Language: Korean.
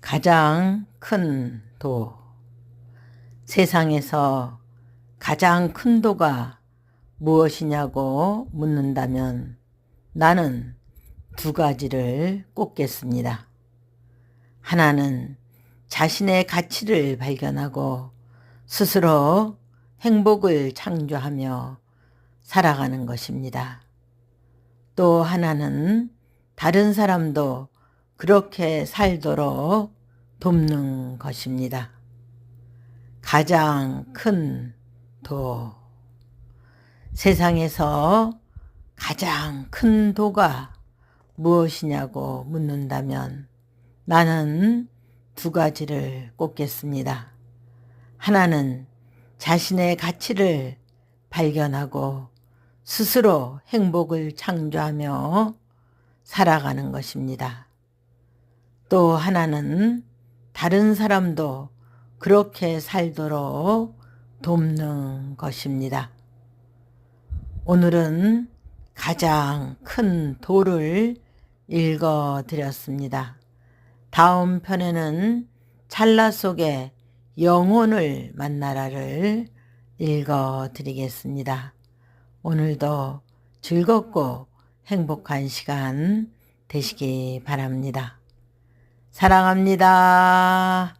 가장 큰 도. 세상에서 가장 큰 도가 무엇이냐고 묻는다면 나는 두 가지를 꼽겠습니다. 하나는 자신의 가치를 발견하고 스스로 행복을 창조하며 살아가는 것입니다. 또 하나는 다른 사람도 그렇게 살도록 돕는 것입니다. 가장 큰 도. 세상에서 가장 큰 도가 무엇이냐고 묻는다면 나는 두 가지를 꼽겠습니다. 하나는 자신의 가치를 발견하고 스스로 행복을 창조하며 살아가는 것입니다. 또 하나는 다른 사람도 그렇게 살도록 돕는 것입니다. 오늘은 가장 큰 도를 읽어 드렸습니다. 다음 편에는 찰나 속에 영혼을 만나라를 읽어 드리겠습니다. 오늘도 즐겁고 행복한 시간 되시기 바랍니다. 사랑합니다.